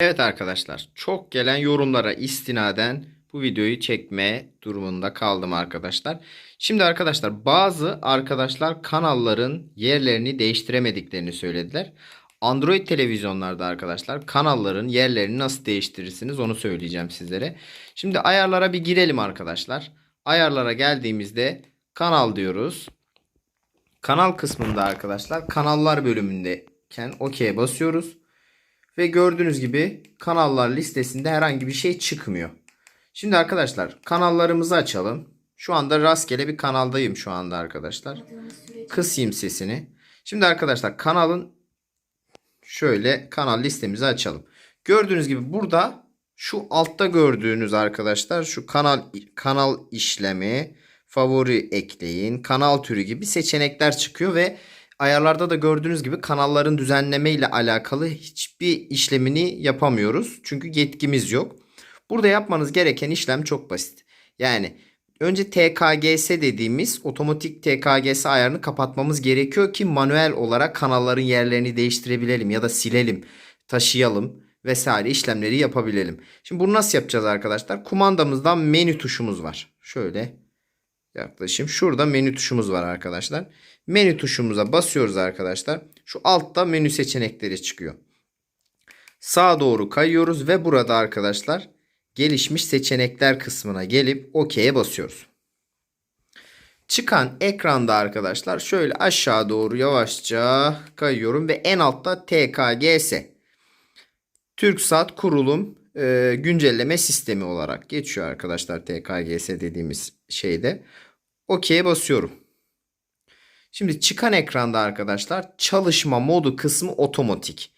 Evet arkadaşlar, çok gelen yorumlara istinaden bu videoyu çekme durumunda kaldım arkadaşlar. Şimdi arkadaşlar bazı arkadaşlar kanalların yerlerini değiştiremediklerini söylediler. Android televizyonlarda arkadaşlar kanalların yerlerini nasıl değiştirirsiniz onu söyleyeceğim sizlere. Şimdi ayarlara bir girelim arkadaşlar. Ayarlara geldiğimizde kanal diyoruz. Kanal kısmında arkadaşlar kanallar bölümündeyken OK'ye basıyoruz. Ve gördüğünüz gibi kanallar listesinde herhangi bir şey çıkmıyor. Şimdi arkadaşlar kanallarımızı açalım. Şu anda rastgele bir kanaldayım şu anda arkadaşlar. Kısayım sesini. Şimdi arkadaşlar kanalın şöyle kanal listemizi açalım. Gördüğünüz gibi burada şu altta gördüğünüz arkadaşlar şu kanal kanal işlemi, favori ekleyin, kanal türü gibi seçenekler çıkıyor ve ayarlarda da gördüğünüz gibi kanalların düzenleme ile alakalı hiçbir işlemini yapamıyoruz. Çünkü yetkimiz yok. Burada yapmanız gereken işlem çok basit. Yani önce TKGS dediğimiz otomatik TKGS ayarını kapatmamız gerekiyor ki manuel olarak kanalların yerlerini değiştirebilelim ya da silelim, taşıyalım vesaire işlemleri yapabilelim. Şimdi bunu nasıl yapacağız arkadaşlar? Kumandamızdan menü tuşumuz var. Şöyle yaklaşayım. Şurada menü tuşumuz var arkadaşlar. Menü tuşumuza basıyoruz arkadaşlar. Şu altta menü seçenekleri çıkıyor. Sağa doğru kayıyoruz ve burada arkadaşlar gelişmiş seçenekler kısmına gelip OK'ye basıyoruz. Çıkan ekranda arkadaşlar şöyle aşağı doğru yavaşça kayıyorum ve en altta TKGS. TürkSat kurulum e, güncelleme sistemi olarak geçiyor arkadaşlar TKGS dediğimiz şeyde. OK'ye basıyorum. Şimdi çıkan ekranda arkadaşlar çalışma modu kısmı otomatik.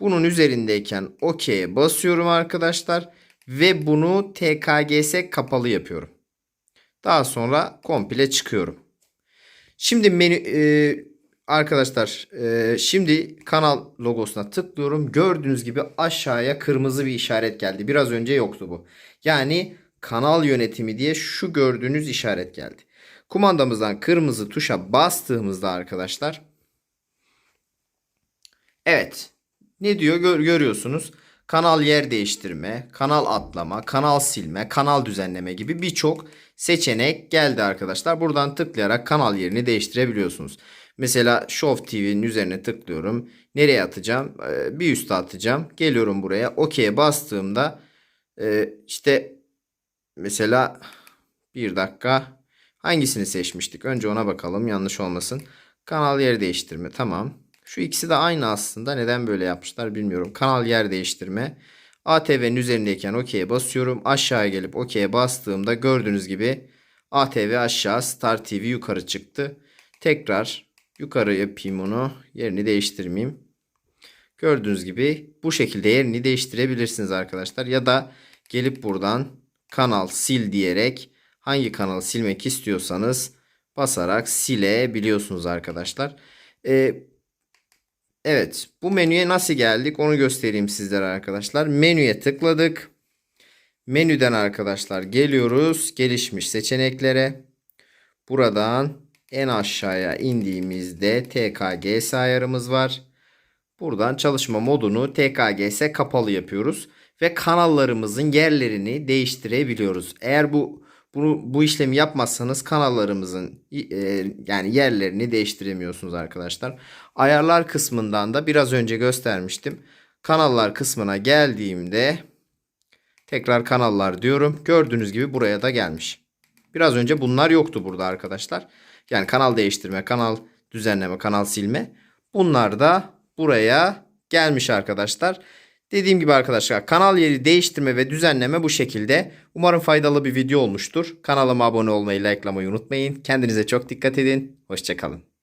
Bunun üzerindeyken OK'ye basıyorum arkadaşlar ve bunu TKGS kapalı yapıyorum. Daha sonra komple çıkıyorum. Şimdi menü e, arkadaşlar e, şimdi kanal logosuna tıklıyorum. Gördüğünüz gibi aşağıya kırmızı bir işaret geldi. Biraz önce yoktu bu. Yani kanal yönetimi diye şu gördüğünüz işaret geldi. Kumandamızdan kırmızı tuşa bastığımızda arkadaşlar Evet. Ne diyor Gör, görüyorsunuz. Kanal yer değiştirme, kanal atlama, kanal silme, kanal düzenleme gibi birçok seçenek geldi arkadaşlar. Buradan tıklayarak kanal yerini değiştirebiliyorsunuz. Mesela Show TV'nin üzerine tıklıyorum. Nereye atacağım? Ee, bir üste atacağım. Geliyorum buraya. OK'ye bastığımda e, işte mesela bir dakika hangisini seçmiştik? Önce ona bakalım yanlış olmasın. Kanal yer değiştirme tamam. Şu ikisi de aynı aslında. Neden böyle yapmışlar bilmiyorum. Kanal yer değiştirme. ATV'nin üzerindeyken OK'ye basıyorum. Aşağıya gelip OK'ye bastığımda gördüğünüz gibi ATV aşağı Star TV yukarı çıktı. Tekrar yukarı yapayım onu. Yerini değiştirmeyeyim. Gördüğünüz gibi bu şekilde yerini değiştirebilirsiniz arkadaşlar. Ya da gelip buradan kanal sil diyerek hangi kanalı silmek istiyorsanız basarak silebiliyorsunuz arkadaşlar. Ee, evet bu menüye nasıl geldik onu göstereyim sizlere arkadaşlar. Menüye tıkladık. Menüden arkadaşlar geliyoruz gelişmiş seçeneklere. Buradan en aşağıya indiğimizde TKGS ayarımız var. Buradan çalışma modunu TKGS kapalı yapıyoruz ve kanallarımızın yerlerini değiştirebiliyoruz. Eğer bu bunu bu işlemi yapmazsanız kanallarımızın e, yani yerlerini değiştiremiyorsunuz arkadaşlar. Ayarlar kısmından da biraz önce göstermiştim. Kanallar kısmına geldiğimde tekrar kanallar diyorum. Gördüğünüz gibi buraya da gelmiş. Biraz önce bunlar yoktu burada arkadaşlar. Yani kanal değiştirme, kanal düzenleme, kanal silme. Bunlar da buraya gelmiş arkadaşlar. Dediğim gibi arkadaşlar kanal yeri değiştirme ve düzenleme bu şekilde. Umarım faydalı bir video olmuştur. Kanalıma abone olmayı, likelamayı unutmayın. Kendinize çok dikkat edin. Hoşçakalın.